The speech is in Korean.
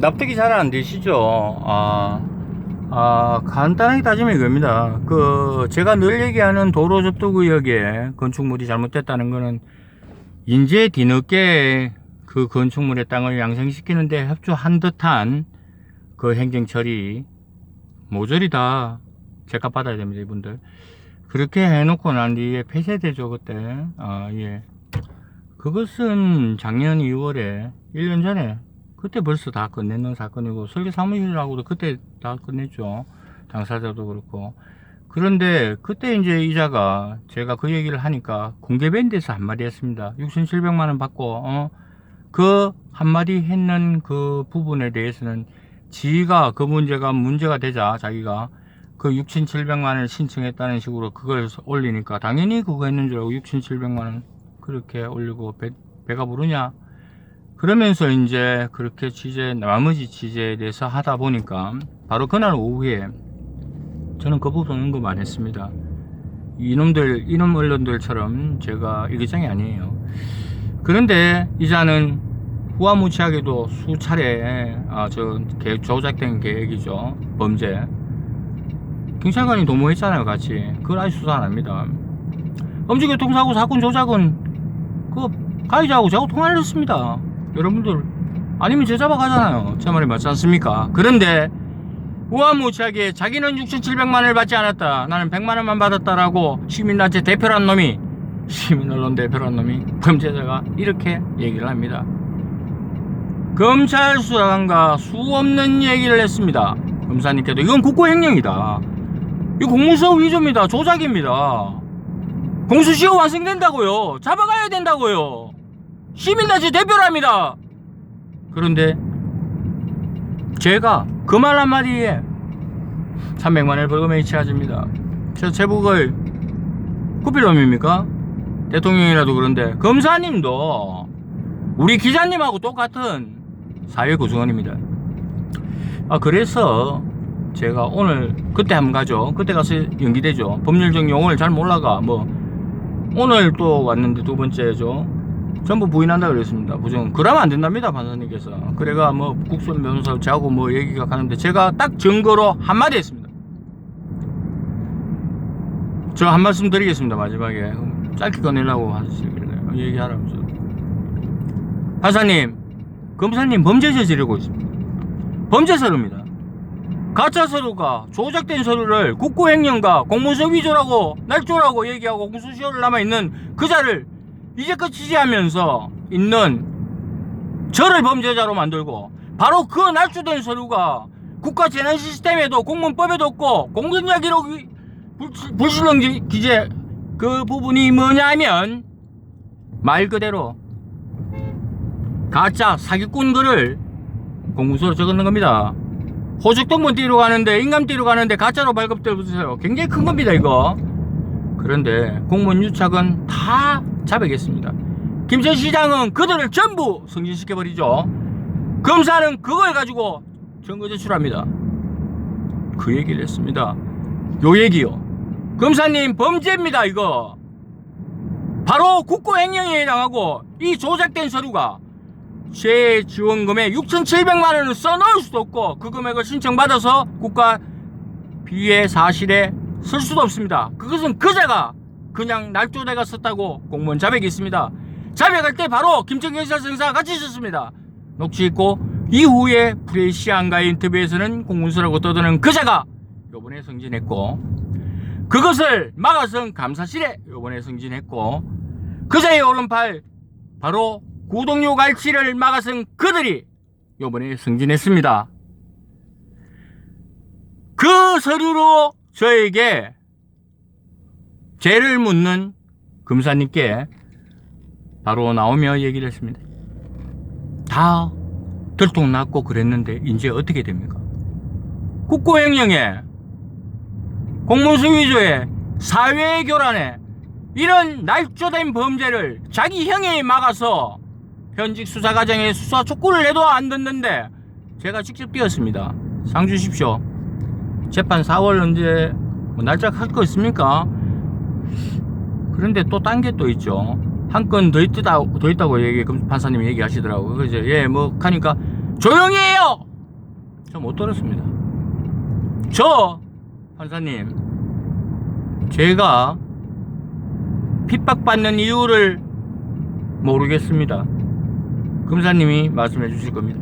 납득이 잘 안 되시죠? 아, 아, 간단하게 따지면 이겁니다. 그, 제가 늘 얘기하는 도로 접두구역에 건축물이 잘못됐다는 거는 인제 뒤늦게 그 건축물의 땅을 양성시키는데 협조한 듯한 그 행정처리 모조리 다 제값 받아야 됩니다, 이분들. 그렇게 해놓고 난 뒤에 폐쇄되죠, 그때. 아, 예. 그것은 작년 2월에 1년 전에 그때 벌써 다 끝냈는 사건이고 설계 사무실하고도 그때 다 끝냈죠. 당사자도 그렇고. 그런데 그때 이제 이자가 제가 그 얘기를 하니까 공개밴드에서 한마디 했습니다. 6,700만 원 받고 어, 그 한마디 했는 그 부분에 대해서는 지가 그 문제가 문제가 되자 자기가 그 6,700만 원을 신청했다는 식으로 그걸 올리니까 당연히 그거 했는 줄 알고 6,700만 원 그렇게 올리고 배, 배가 부르냐 그러면서 이제 그렇게 취재 나머지 취재에 대해서 하다 보니까 바로 그날 오후에 저는 그 부분 언급 안 했습니다. 이놈들 이놈 언론들처럼 제가 일기장이 아니에요. 그런데 이자는 후화무치하게도 수차례 아, 저 계획, 조작된 계획이죠. 범죄. 경찰관이 도모했잖아요 같이. 그걸 아직 수사 안 합니다. 음주교통사고 사건 조작은 그 가해자하고 제가 통화를 했습니다 여러분들 아니면 제 잡아가잖아요. 제 말이 맞지 않습니까? 그런데 우아무치하게 자기는 6,700만 원을 받지 않았다. 나는 100만 원만 받았다라고 시민단체 대표란 놈이 시민언론 대표란 놈이 범죄자가 이렇게 얘기를 합니다. 검찰 수사관과 수 없는 얘기를 했습니다. 검사님께도. 이건 국고행령이다. 이거 공무서 위조입니다. 조작입니다. 공수시효 완성된다고요. 잡아가야 된다고요 시민단체 대표랍니다. 그런데 제가 그 말 한마디에 300만 원을 벌금에 처해집니다. 저 제복을 kup일 놈입니까? 대통령이라도 그런데 검사님도 우리 기자님하고 똑같은 사회 구성원입니다. 아 그래서 제가 오늘 그때 한번 가죠. 그때 가서 연기되죠. 법률적 용어를 잘 몰라가 뭐 오늘 또 왔는데 두 번째죠 전부 부인한다 그랬습니다. 부정. 그러면 안 된답니다 판사님께서. 그래가 뭐 국선 변호사 저하고 뭐 얘기가 가는데 제가 딱 증거로 한마디 했습니다. 저 한 말씀 드리겠습니다 마지막에. 짧게 꺼내려고 하시길래 얘기하라면서. 판사님 검사님 범죄 저지르고 있습니다. 범죄 서류입니다. 가짜 서류가 조작된 서류를 국고행령과 공문서 위조라고 날조라고 얘기하고 공수시효를 남아있는 그 자를 이제껏 취재하면서 있는 저를 범죄자로 만들고 바로 그 날조된 서류가 국가 재난 시스템에도 공문법에도 없고 공정자 기록 불실령 기- 기재 그 부분이 뭐냐면 말 그대로 가짜 사기꾼 글을 공문서로 적었는 겁니다. 호적동문 띠로 가는데 인감 띠로 가는데 가짜로 발급돼 보세요. 굉장히 큰 겁니다 이거. 그런데 공무원 유착은 다 자백했습니다. 김천 시장은 그들을 전부 승진시켜 버리죠. 검사는 그걸 가지고 증거 제출합니다. 그 얘기를 했습니다. 요 얘기요. 검사님 범죄입니다 이거. 바로 국고행령에 해당하고 이 조작된 서류가 제 지원금에 6,700만 원을 써넣을 수도 없고 그 금액을 신청받아서 국가 비회 사실에 쓸 수도 없습니다. 그것은 그자가 그냥 날조대가 썼다고 공무원 자백이 있습니다. 자백할 때 바로 김정경 사성사가 같이 있었습니다. 녹취 있고 이후에 프레시안과의 인터뷰에서는 공문서라고 떠드는 그자가 요번에 승진했고 그것을 막아선 감사실에 요번에 승진했고 그자의 오른팔 바로 구동료 갈취를 막아선 그들이 요번에 승진했습니다. 그 서류로 저에게 죄를 묻는 검사님께 바로 나오며 얘기를 했습니다. 다 들통났고 그랬는데 이제 어떻게 됩니까? 국고행령에 공문서 위조에 사회 교란에 이런 날조된 범죄를 자기 형이 막아서 현직 수사 과정에 수사 촉구를 해도 안 듣는데 제가 직접 뛰었습니다. 상 주십시오. 재판 4월 언제 뭐 날짜 할 거 있습니까? 그런데 또 딴 게 또 있죠. 한 건 더 있다 더 있다고 얘기 그 판사님이 얘기하시더라고요. 그래서 예뭐 하니까 조용히 해요. 저 못 들었습니다. 저 판사님 제가 핍박받는 이유를 모르겠습니다. 검사님이 말씀해 주실 겁니다.